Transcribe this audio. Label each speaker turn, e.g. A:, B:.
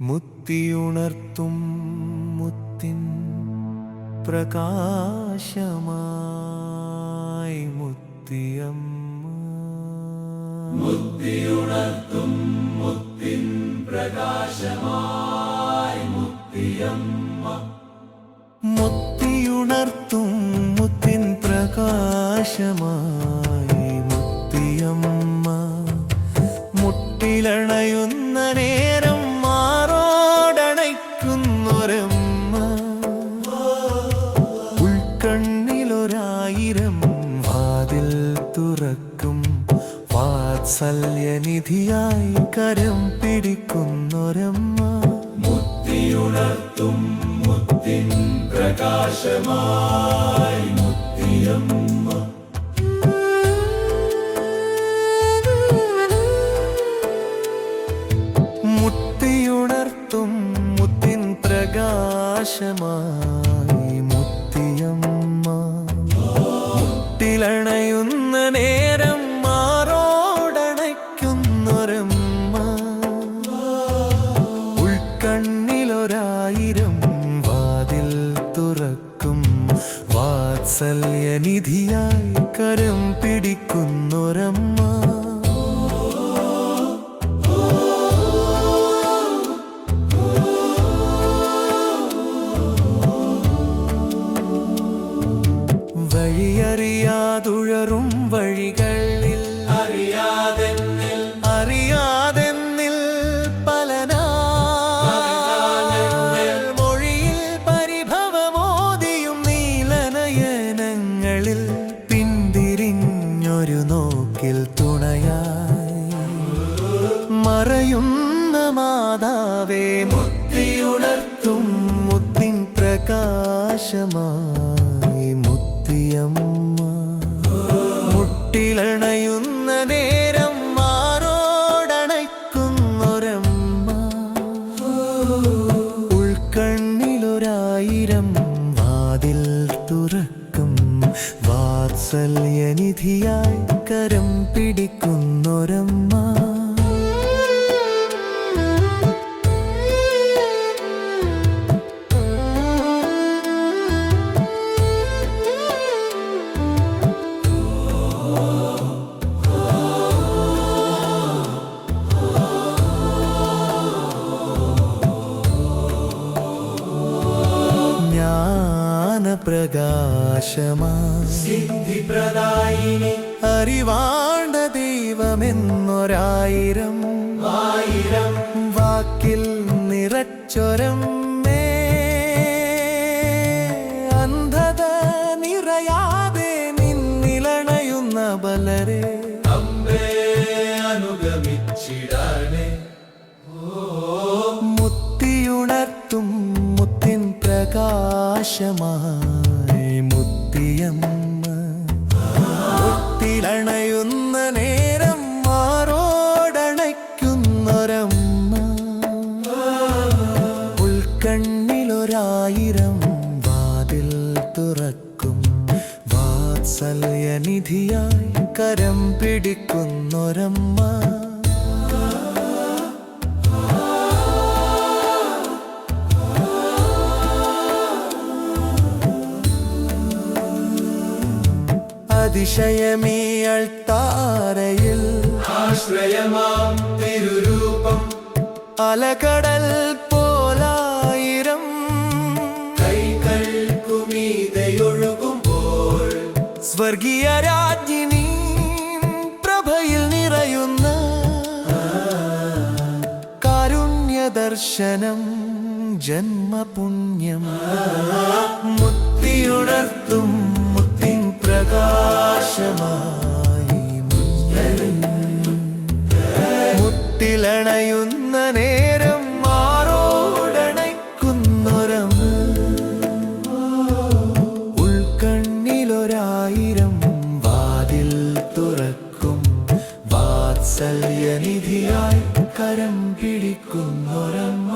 A: മുത്തിയുണർത്തും മുത്തിൻ പ്രകാശമായി മുത്തിയമ്മ.
B: മുത്തിയുണർത്തും മുത്തിൻ പ്രകാശമായി മുത്തിയമ്മ.
A: മുത്തിയുണർത്തും മുത്തിൻ പ്രകാശമായി മുത്തിയമ്മ. മുട്ടിലണയുന്ന വാത്സല്യനിധിയായി കരം പിടിക്കുന്നൊരമ്മ.
B: മുത്തിയുണർത്തും മുത്തിൻ പ്രകാശമായി മുത്തിയമ്മ.
A: മുത്തിയുണർത്തും മുത്തിൻ പ്രകാശമായി മുത്തിയമ്മ. മുട്ടിലണയുന്ന നേരം മാറോടണയ്ക്കുന്നൊരമ്മ ഉൾക്കണ്ണിലൊരായിരം വാതിൽ തുറക്കും. വാത്സല്യനിധിയായി കരം പിടിക്കുന്നൊരമ്മ. വഴിയറിയാതുഴറും വഴികളിൽ മറയുന്ന മാതാവേ മുത്തിയുണർത്തും മുത്തിൻ പ്രകാശമായി. മുത്തിയമ്മ മുട്ടിലണയുന്ന നേരം മാറോടണയ്ക്കുന്നൊരമ്മ ഉൾക്കണ്ണിലൊരായിരം വാതിൽ തുറക്കും. വാത്സല്യനിധിയായി കരം പിടിക്കുന്നൊരമ്മ. ജ്ഞാനപ്രകാശമാ
B: സിദ്ധിപ്രദായിനി.
A: അറിവാണ്ട ദൈവമെന്നൊരായിരം.
B: ആയിരം.
A: വാക്കിൽ നിറച്ചൊരം അന്ധത നിറയാതെ നിന്നിലണയുന്ന ബലരെ
B: അനുഗമിച്ചിടാനേ
A: മുത്തിയുണർത്തും മുത്തിൻ പ്രകാശമായി. മുത്തിലണയുന്ന നേരം കരം പിടിക്കുന്നൊരമ്മ. അതിശയമീയൾ താരയിൽ
B: ആശ്രയമാം തിരുരൂപം.
A: അലകടൽ പോലായിരം
B: കൈകൾ കുമീതയൊഴുകുമ്പോൾ
A: സ്വർഗീയ രാജ്ഞിനി പ്രഭയിൽ നിറയുന്ന കാരുണ്യ ദർശനം ജന്മപുണ്യം മുത്തിയുണർത്തും വാത്സല്യനിധിയായി കരം പിടിക്കുന്നൊരമ്മ.